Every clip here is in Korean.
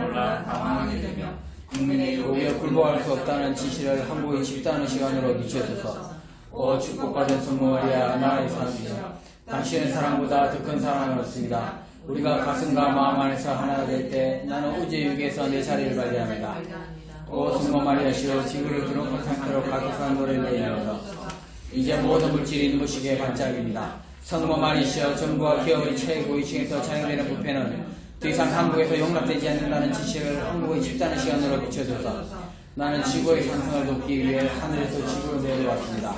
몰라 당황하게 되며 국민의 요구에 굴복할 수 없다는 지시를 항복이 집단의 시간으로 비춰줘서 오 축복받은 성모 마리아 나의 사랑이여 당신의 사랑보다 더 큰 사랑을 얻습니다. 우리가 가슴과 마음 안에서 하나 될 때 나는 우주의 위기에서 내 자리를 발견합니다. 오 성모 마리아시여 지구를 드높은 상태로 가득한 노래를 내면서 이제 모든 물질이 눈부시게 반짝입니다. 성모 마리시여 정부와 기업의 최고 위층에서 자행되는 부패는 더 이상 한국에서 용납되지 않는다는 지시를 한국의 집단의 시간으로 비춰줘서 나는 지구의 상승을 돕기 위해 하늘에서 지구로 내려왔습니다.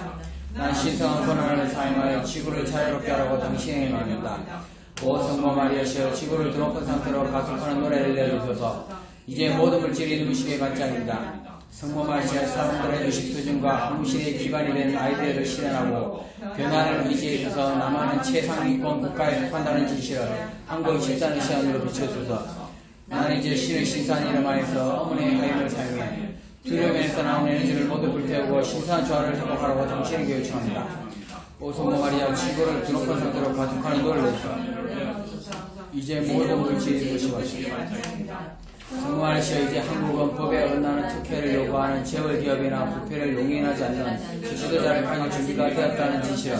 난 신성한 권한을 사용하여 지구를 자유롭게 하라고 당신에게 말합니다. 오 성모 마리아시여 지구를 드높은 상태로 가속하는 노래를 내려줘서 이제 모든 물질이 눈부시게 반짝입니다. 성모 마리아 사람들의 의식 수준과 한무실의 기반이 된 아이디어를 실현하고 변화를 의지해줘서 남한은 최상위권 국가에 속한다는 진실을 한국의 집단의 시간으로 비춰줘서 나는 이제 신의 신선 이름 안에서 어머니의 하임을 사용해 두려움에서 나온 에너지를 모두 불태우고 신선한 조화를 회복하라고 당신에게 요청합니다. 오 성모 마리아 지구를 드높은 상태로 가속하는 노래를 이제 모든 물질이 도시와 시어 이제 한국은 법에 어긋나는 특혜를 요구하는 재벌 기업이나 부패를 용인하지 않는 지도자를 가질 준비가 되었다는 진실을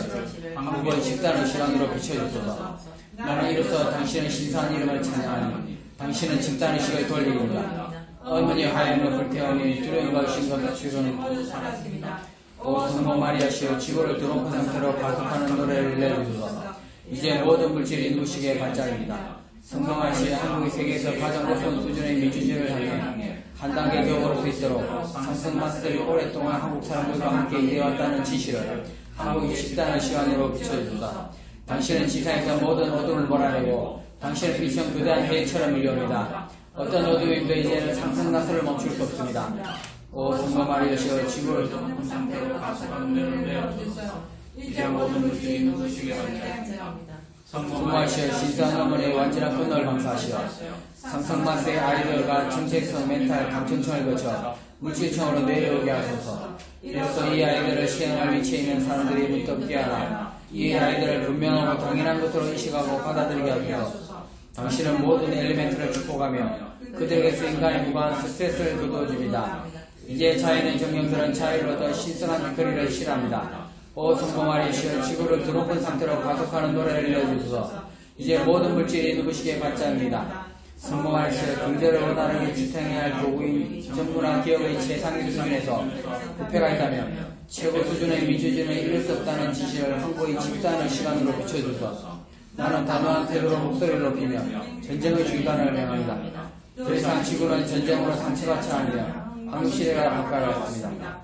한국은 식단의 시간으로 비춰주소서. 나는 이로써 당신의 신선 이름을 찬양하니 당신은 집단의 시간을 돌리입니다. 어머니 하얀을 불태우니 두려움과 의심과 가출은 사라집니다. 오 성모 마리아시여 지구를 드높은 상태로 가속하는 노래를 내려주소서. 이제 모든 물질이 눈부시게 반짝입니다. 성공하시 한국이 세계에서 가장 높은 수준의 민주주의를 향해 한 단계 더 오를 수 있도록 상승 마스들이 오랫동안 한국 사람들과 함께 일해왔다는 지시를 한국이 식단의 시간으로 비춰주소서. 당신은 지상에서 모든 어둠을 몰아내고 당신의 빛은 그대한 해처럼 밀려옵니다. 어떤 어둠인도 이제는 상승 나스를 멈출 수 없습니다. 오 성모 마리아시여 지구를 상태로 가속하는 노래를 내어주소서. 이제 모든 물질이 눈부시게 반짝입니다. 성공하시어 신선 어머니의 완전한 끝을 감사하시어 상상마스의 아이들과 정체성 멘탈 감청청을 거쳐 물질청으로 내려오게 하소서. 이로써 이 아이들을 시행할 위치에 있는 사람들이 문득 깨어나 이 아이들을 분명하고 당연한 것으로 인식하고 받아들이게 하소서. 당신은 모든 엘리멘트를 축복하며 그들에게서 인간에 무관한 스트레스를 거두어줍니다. 이제 자연의 정령들은 얻어 신성한 거리를 실합니다 오 성공하리 시여 지구를 드높은 상태로 가속하는 노래를 내주소서 이제 모든 물질이 눈부시게 반짝입니다. 성공하리 시여 경제를 원활하게 지탱해야 할 도구인 정부나 기업의 최상위 수준에서 부패가 있다면 최고 수준의 민주주의는 이룰 수 없다는 지시를 한국의 집단의 시간으로 비춰주소서 나는 단호한 태도로 목소리를 높이며 전쟁의 중단을 명합니다. 더 이상 지구는 전쟁으로 상처받지 않으며 한국 시대가 왔습니다.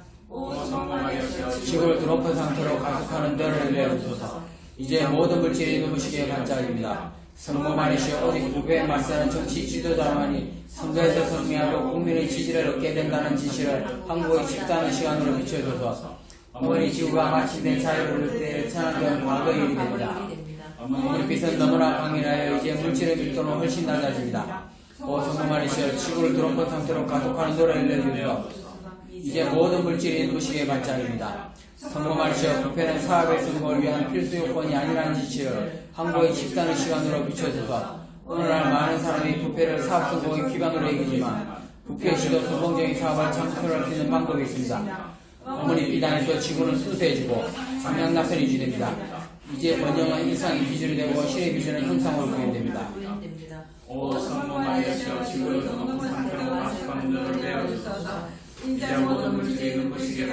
오 성공하리시여 지구를 드높은 상태로 가속하는 너를 내어주소서. 이제 모든 물질이 눈부시게 반짝입니다. 성모만이시여 오직 부패에 맞서는 정치 지도자만이 선거에서 승리하고 국민의 지지를 얻게 된다는 지시를 한국의 집단의 시간으로 비춰줘서 어머니 지구가 마침내 자유를 얻을 때 천안경 과거의 일이 됩니다. 어머니 빛은 너무나 강인하여 이제 물질의 밀도는 훨씬 낮아집니다. 오 성모만이시여 지구를 드높은 상태로 가속하는 노래를 내주소서. 이제 모든 물질이 눈부시게 반짝입니다. 성공하시어 부패는 사업의 성공을 위한 필수 요건이 아니라는 지시를 한국의 집단의 시간으로 비춰줘서 오늘날 많은 사람이 부패를 사업 성공의 기반으로 여기지만 부패 시도 성공적인 사업을 창출할 수 있는 방법이 있습니다. 어머니 비단에서 지구는 순수해지고 방향나선이 유지됩니다. 이제 번영은 일상의 기준이 되고 신의 기준은 형상으로 구현됩니다. 오 성공하리시여 지구를 드높은 상태로 가속하는 노래를 내어주소서. 이제 모든 물질이 눈부시게